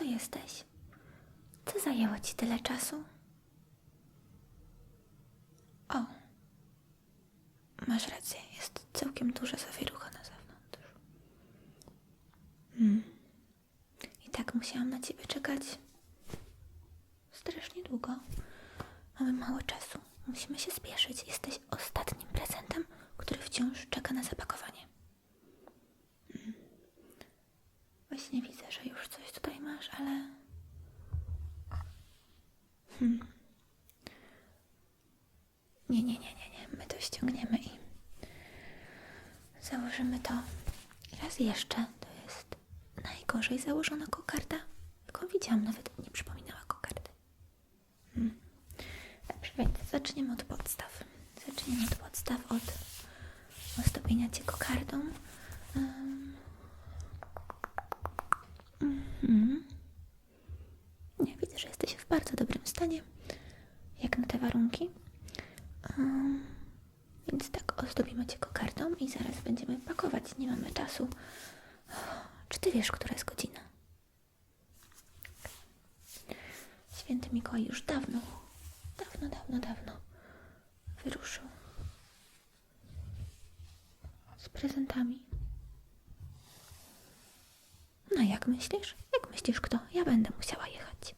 co jesteś? Co zajęło ci tyle czasu? O, masz rację, jest całkiem duża zawierucha na zewnątrz. Hmm. I tak musiałam na ciebie czekać strasznie długo. Mamy mało czasu. Musimy się spieszyć. Jesteś ostatnim prezentem, który wciąż czeka na zapakowanie. Mm. Właśnie widzę, że już coś tutaj masz, ale. Hmm. Nie, nie, nie, nie, nie. My to ściągniemy i założymy to. Raz jeszcze. To jest najgorzej założona kokarda, jaką widziałam. Nawet nie przypominała kokardy. Hmm. Dobrze, więc zaczniemy od podstaw. Zaczniemy od podstaw, od ozdobienia cię kokardą. Mhm. Nie, widzę, że jesteś w bardzo dobrym stanie, jak na te warunki. Ym, Więc tak, ozdobimy cię kokardą i zaraz będziemy pakować. Nie mamy czasu. Czy ty wiesz, która jest godzina? Święty Mikołaj już dawno, dawno, dawno, dawno wyruszył z prezentami. No jak myślisz? Jak myślisz kto? Ja będę musiała jechać.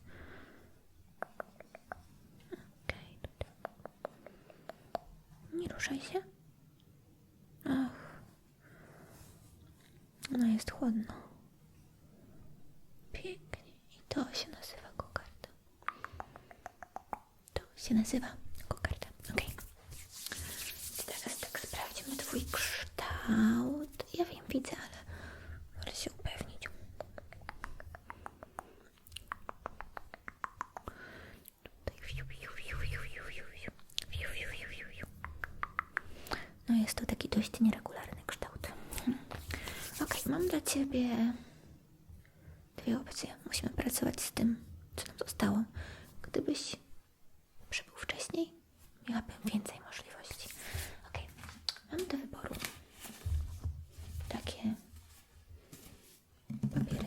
Tutaj. Nie ruszaj się. No jest chłodno. Pięknie. I to się nazywa kokarda. To się nazywa kokarda. I Teraz tak sprawdźmy twój kształt. Ja wiem, widzę, ale wolę się upewnić. No jest to taki dość nieregularny. Hmm. Okej, mam dla ciebie dwie opcje. Musimy pracować z tym, co nam zostało. Gdybyś przybył wcześniej, miałabym więcej możliwości. Okej, mam do wyboru takie papiery.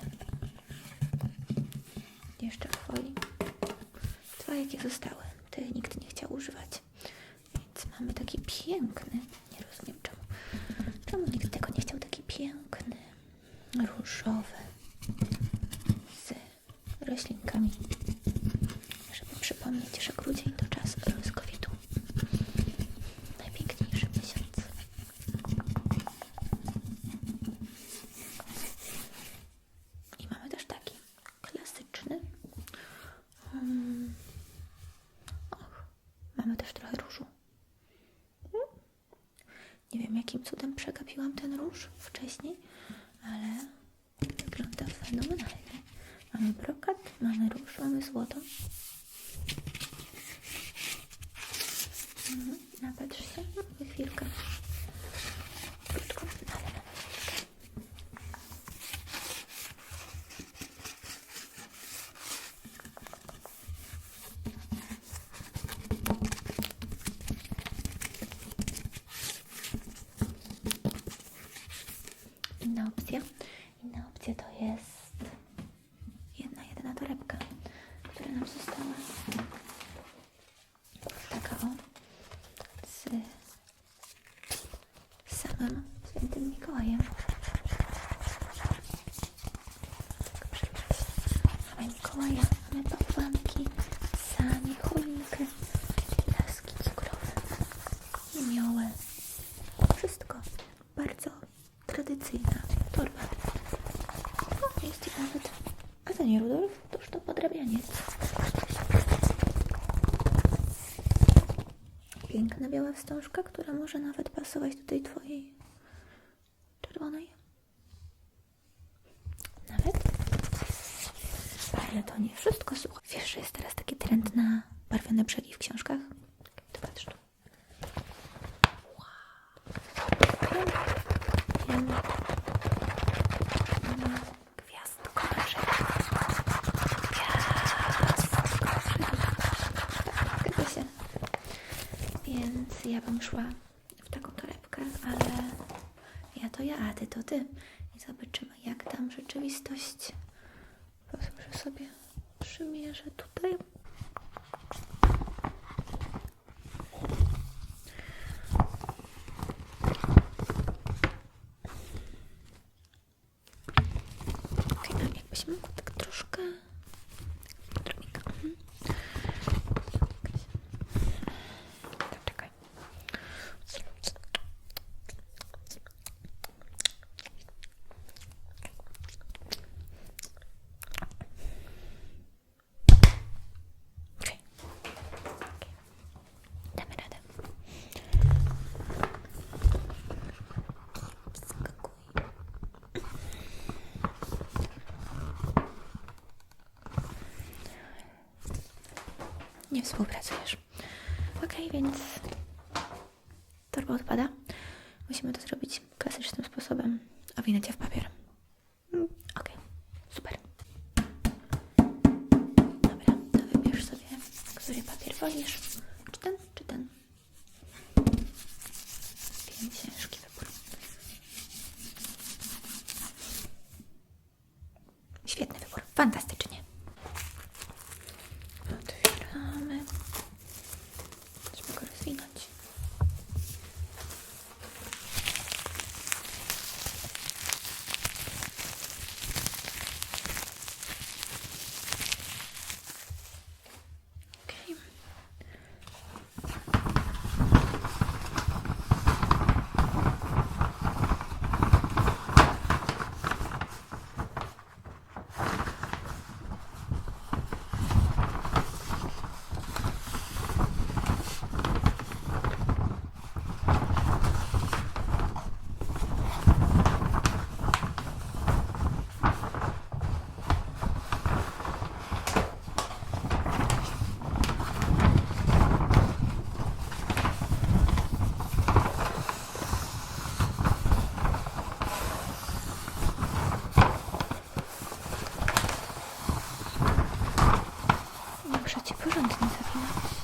Jeszcze w folii. Dwa jakie zostały. Te nikt nie chciał używać. Więc mamy taki piękny. Nie rozumiem czemu. Czemu nikt tego nie chciał? Taki piękny, z roślinkami. Żeby przypomnieć, że grudzień to czas rozkwitu. Najpiękniejszy miesiąc. I mamy też taki klasyczny. Mm. Och, mamy też trochę różu. Nie wiem, jakim cudem przegapiłam ten róż wcześniej, ale fenomenalnie. Mamy brokat, mamy róż, mamy złoto. Mhm, napatrz się, mamy chwilkę. Krótko, ale mamy chwilkę. Inna opcja. Inna opcja to jest jedna, jedyna torebka, która nam została. Taka o. Z samym świętym Mikołajem. Mamy Mikołaja, mamy bałwanki, sanie, choinkę, laski cukrowe, jemiołę. Wszystko bardzo tradycyjna torba. O, jest i nawet... A to nie Rudolf, toż to podrabianiec. Piękna biała wstążka, która może nawet pasować do tej twojej czerwonej. Nawet? Ale to nie wszystko, słuchaj. Wiesz, że jest teraz taki trend na barwione brzegi w książkach? To patrz tu. Wiem. Mama gwiazdko na brzegu. Gwiazdko na brzegu. Zgadza się. Więc ja bym szła w taką torebkę, ale ja to ja, a ty to ty. I zobaczymy, jak tam rzeczywistość posłuży sobie przymierzę tutaj. Okej, a jakbyś mógł Nie współpracujesz. Okej, więc torba odpada. Musimy to zrobić klasycznym sposobem. Owinę cię w papier. Mm, Okej, super. Dobra, to wybierz sobie, który papier wolisz. Czy ten, czy ten? Wiem, ciężki wybór. Świetny wybór, fantastycznie. Otwieramy. Trzeba go rozwinąć. Okej. Muszę ci porządnie zawinąć.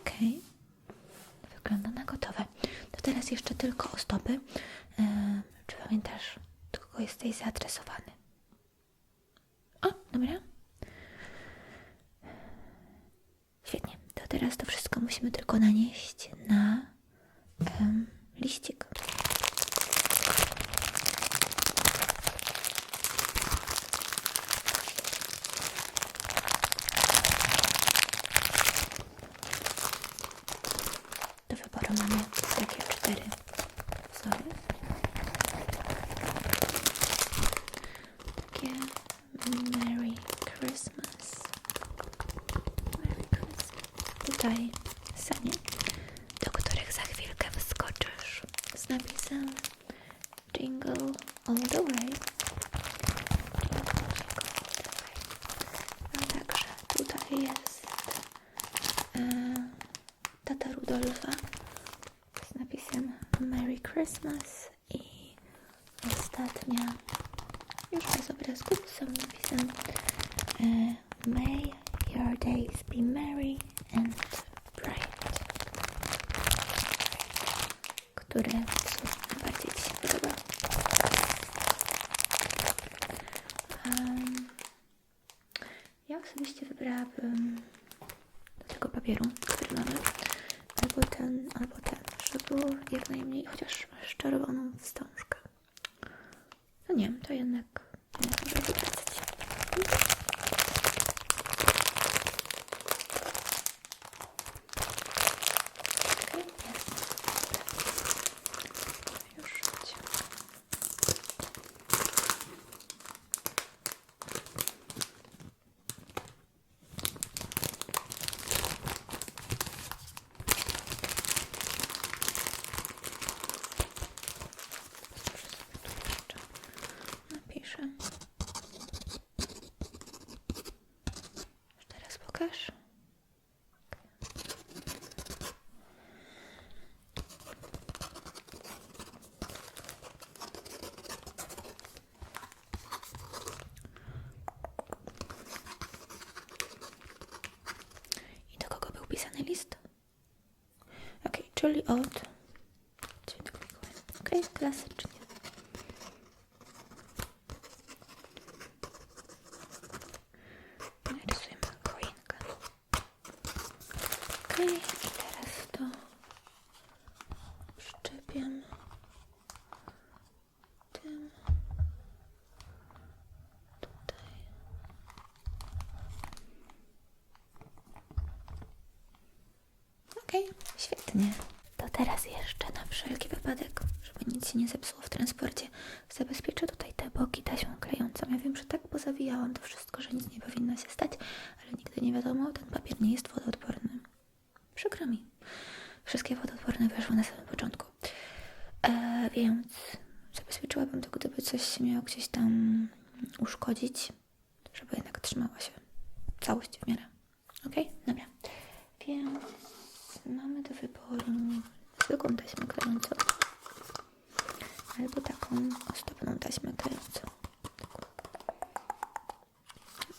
Okej. Wygląda na gotowe. To teraz jeszcze tylko o stopy. Czy pamiętasz, do kogo jesteś zaadresowany? Dobra. Świetnie. To teraz to wszystko musimy tylko nanieść na em, liścik. Do wyboru mamy takie cztery wzory. Takie Merry Christmas. Merry Christmas. Tutaj sanie, do których za chwilkę wyskoczysz z napisem Jingle All the Way. A także tutaj jest e, tata Rudolfa z napisem Merry Christmas i ostatnia już bez obrazków z napisem e, May your days be merry and bright. Które cóż, najbardziej Ci się podoba? Em, ja osobiście wybrałabym do tego papieru, który mamy albo ten, albo ten, żeby było jak najmniej, chociaż czerwoną wstążkę. No nie, to jednak pokaż. I do kogo był pisany list? Ok, czyli od Świętego Mikołaja. I teraz to szczepiam tym tutaj. Okej, świetnie. To teraz jeszcze na wszelki wypadek, żeby nic się nie zepsuło w transporcie, zabezpieczę tutaj te boki taśmą klejącą. Ja wiem, że tak pozawijałam to wszystko, że nic nie powinno się stać, ale nigdy nie wiadomo, ten papier nie jest wodoodporny. Przykro mi. Wszystkie wodoodporne weszły na samym początku. E, więc zabezpieczyłabym to, gdyby coś się miało gdzieś tam uszkodzić, żeby jednak trzymała się całość w miarę. Okej? Dobra. Więc mamy do wyboru zwykłą taśmę klejącą albo taką ozdobną taśmę klejącą.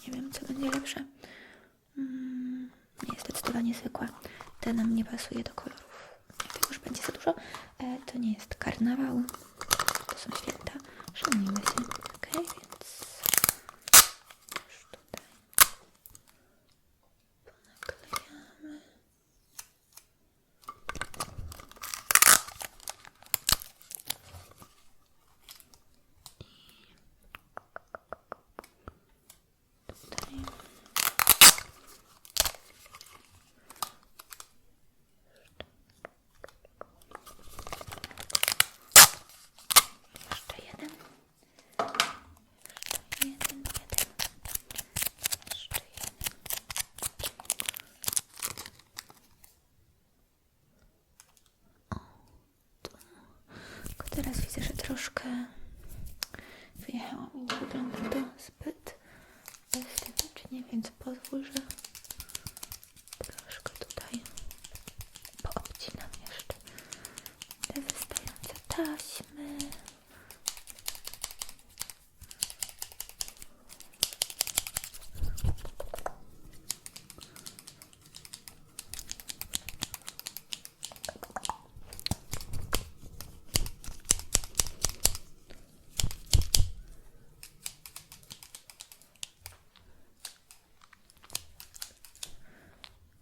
Nie wiem, co będzie lepsze. Mm, nie, zdecydowanie zwykła. Ta nam nie pasuje do kolorów. Jak już będzie za dużo, e, to nie jest karnawał. To są święta. Szanujmy się. Okej, więc już tutaj ponaklejamy. Tutaj. Jeszcze jeden. Jeszcze jeden, jeden. Jeszcze jeden. O, tu. Tylko teraz widzę, że troszkę wyjechało mi. Nie wygląda to zbyt estetycznie, więc pozwól, że troszkę tutaj poobcinam jeszcze te wystające taśmy.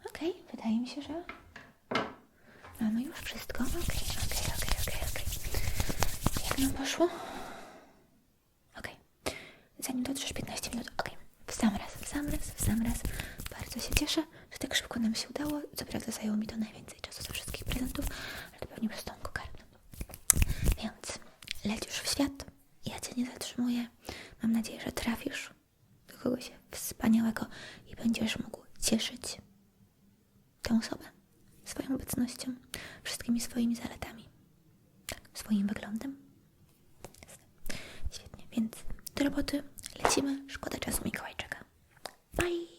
Okej, wydaje mi się, że mamy już wszystko. Okej, okej, okej, okej, okej. Jak nam poszło? Okej. Zanim dotrzesz 15 minut, okej. W sam raz, w sam raz, w sam raz. Bardzo się cieszę, że tak szybko nam się udało. Co prawda zajęło mi to najwięcej czasu ze wszystkich prezentów, ale to pewnie przez tą kokardkę. Więc lecisz w świat, ja Cię nie zatrzymuję. Mam nadzieję, że trafisz do kogoś wspaniałego i będziesz mógł cieszyć tę osobę swoją obecnością, wszystkimi swoimi zaletami, tak, swoim wyglądem. Świetnie, więc do roboty lecimy. Szkoda czasu Mikołaj czeka. Bye!